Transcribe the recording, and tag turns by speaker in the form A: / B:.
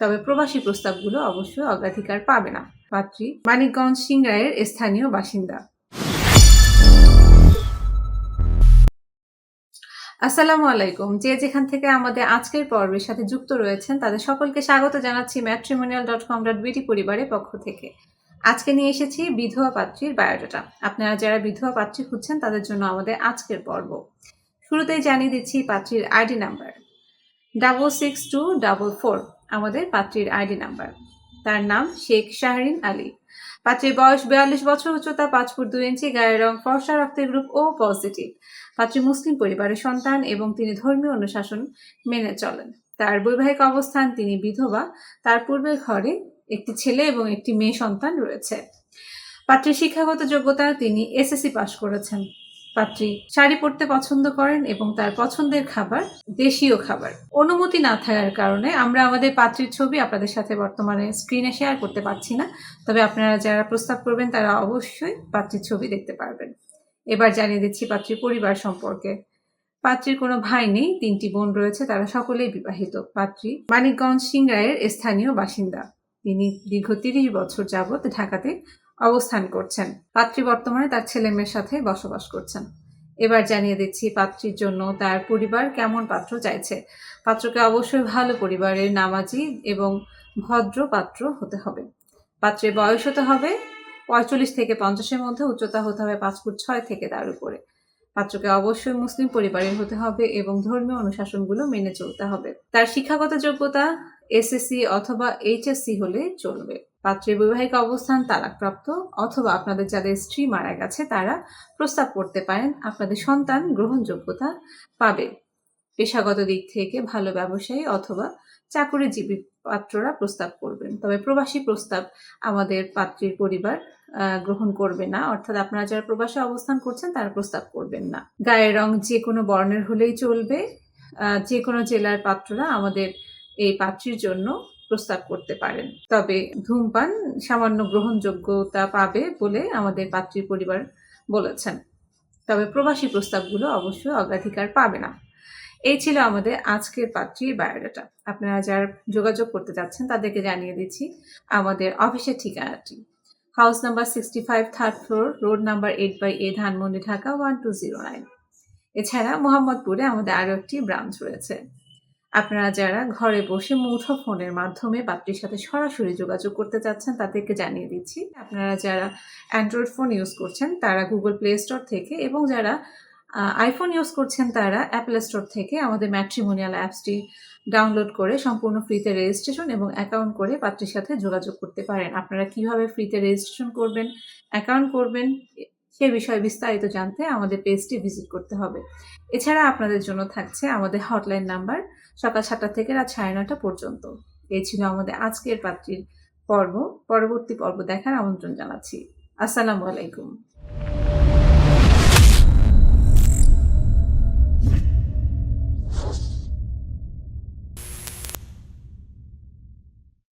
A: তবে প্রবাসী প্রস্তাবগুলো অবশ্যই অগ্রাধিকার পাবে না। পাত্রী, মানিকগঞ্জ সিংরায়ের স্থানীয় বাসিন্দা। আসসালামু আলাইকুম। যে যেখান থেকে আমাদের আজকের পর্বের সাথে যুক্ত রয়েছেন, তাদের সকলকে স্বাগত জানাচ্ছি ম্যাট্রিমোনিয়াল ডট কম ডট বিটি পরিবারের পক্ষ থেকে। আজকে নিয়ে এসেছি বিধবা পাত্রীর বায়োডাটা। আপনারা যারা বিধবা পাত্রী খুঁজছেন, তাদের জন্য আমাদের আজকের পর্ব। শুরুতেই জানিয়ে দিচ্ছি পাত্রীর ID number. Double six two double four আমাদের পাত্রীর আইডি নাম্বার। তার নাম শেখ শাহরিন আলী। পাত্রীর বয়স বিয়াল্লিশ বছর, উচ্চতা পাঁচ ফুট দুই ইঞ্চি, গায়ের রং ফর্সা, রক্তের গ্রুপ ও পজিটিভ পাত্রী মুসলিম পরিবারের সন্তান এবং তিনি ধর্মীয় অনুশাসন মেনে চলেন। তার বৈবাহিক অবস্থান, তিনি বিধবা। তার পূর্বের ঘরে একটি ছেলে এবং একটি মেয়ে সন্তান রয়েছে। পাত্রীর শিক্ষাগত যোগ্যতা তিনি এসএসসি পাশ করেছেন। পাত্রী শাড়ি পরতে পছন্দ করেন এবং তার পছন্দের খাবার দেশীয় খাবার। অনুমতি না থাকার কারণে আমরা আমাদের পাত্রীর ছবি আপনাদের সাথে বর্তমানে স্ক্রিনে শেয়ার করতে পারছি না। তবে আপনারা যারা প্রস্তাব করবেন, তারা অবশ্যই পাত্রীর ছবি দেখতে পারবেন। এবার জানিয়ে দিচ্ছি পাত্রীর পরিবার সম্পর্কে। পাত্রীর কোনো ভাই নেই, তিনটি বোন রয়েছে, তারা সকলেই বিবাহিত। পাত্রী মানিকগঞ্জ সিংরায়ের স্থানীয় বাসিন্দা। তিনি দীর্ঘ তিরিশ বছর যাবৎ ঢাকাতে অবস্থান করছেন। পাত্রী বর্তমানে তার ছেলে মেয়ের সাথে বসবাস করছেন। এবার জানিয়ে দিচ্ছি পাত্রীর জন্য তার পরিবার কেমন পাত্র চাইছে। পাত্রকে অবশ্যই ভালো পরিবারের নামাজি এবং ভদ্র পাত্র হতে হবে। পাত্রের বয়স হতে হবে পঁয়তাল্লিশ থেকে পঞ্চাশের মধ্যে, উচ্চতা হতে হবে পাঁচ ফুট ছয় থেকে তার উপরে। পাত্রকে অবশ্যই মুসলিম পরিবারের হতে হবে এবং ধর্মীয় অনুশাসনগুলো মেনে চলতে হবে। তার শিক্ষাগত যোগ্যতা এসএসসি অথবা এইচএসসি হলে চলবে। পাত্রের বৈবাহিক অবস্থান তালাকপ্রাপ্ত অথবা আপনাদের যাদের স্ত্রী মারা গেছে, তারা প্রস্তাব করতে পারেন, আপনাদের সন্তান গ্রহণযোগ্যতা পাবে। পেশাগত দিক থেকে ভালো ব্যবসায়ী অথবা চাকরিজীবী পাত্ররা প্রস্তাব করবেন। তবে প্রবাসী প্রস্তাব আমাদের পাত্রীর পরিবার গ্রহণ করবে না। অর্থাৎ আপনারা যারা প্রবাসে অবস্থান করছেন, তারা প্রস্তাব করবেন না। গায়ের রং যে কোনো বর্ণের হলেই চলবে। যে কোনো জেলার পাত্ররা আমাদের এই পাত্রীর জন্য প্রস্তাব করতে পারেন। তবে ধূমপান সামান্য গ্রহণযোগ্যতা পাবে বলে আমাদের পাত্রীর পরিবার বলেছেন। তবে প্রবাসী প্রস্তাবগুলো অবশ্যই অগ্রাধিকার পাবে না। এই ছিল আমাদের আজকের পাত্রীর বায়োডাটা। আপনারা যারা যোগাযোগ করতে যাচ্ছেন তাদেরকে জানিয়ে দিচ্ছি আমাদের অফিসের ঠিকানাটি। House number sixty five third floor, road number eight by A, Dhanmondi Dhaka one two zero nine. এছাড়া মোহাম্মদপুরে আমাদের আরও একটি ব্রাঞ্চ রয়েছে। আপনারা যারা ঘরে বসে মুঠো ফোনের মাধ্যমে পাত্রীর সাথে সরাসরি যোগাযোগ করতে চাচ্ছেন, তাদেরকে জানিয়ে দিচ্ছি, আপনারা যারা অ্যান্ড্রয়েড ফোন ইউজ করছেন, তারা গুগল প্লে স্টোর থেকে এবং যারা আইফোন ইউজ করছেন, তারা অ্যাপেল স্টোর থেকে আমাদের ম্যাট্রিমোনিয়াল অ্যাপসটি ডাউনলোড করে সম্পূর্ণ ফ্রিতে রেজিস্ট্রেশন এবং অ্যাকাউন্ট করে পাত্রীর সাথে যোগাযোগ করতে পারেন। আপনারা কীভাবে ফ্রিতে রেজিস্ট্রেশন করবেন অ্যাকাউন্ট করবেন সে বিষয়ে বিস্তারিত জানতে আমাদের পেজটি ভিজিট করতে হবে। এছাড়া আপনাদের জন্য থাকছে আমাদের হটলাইন নাম্বার সকাল সাতটা থেকে রাত সাড়ে নটা পর্যন্ত। এই ছিল আমাদের আজকের পাত্রীর পর্ব। পরবর্তী পর্ব দেখার আমন্ত্রণ জানাচ্ছি। আসসালামু আলাইকুম।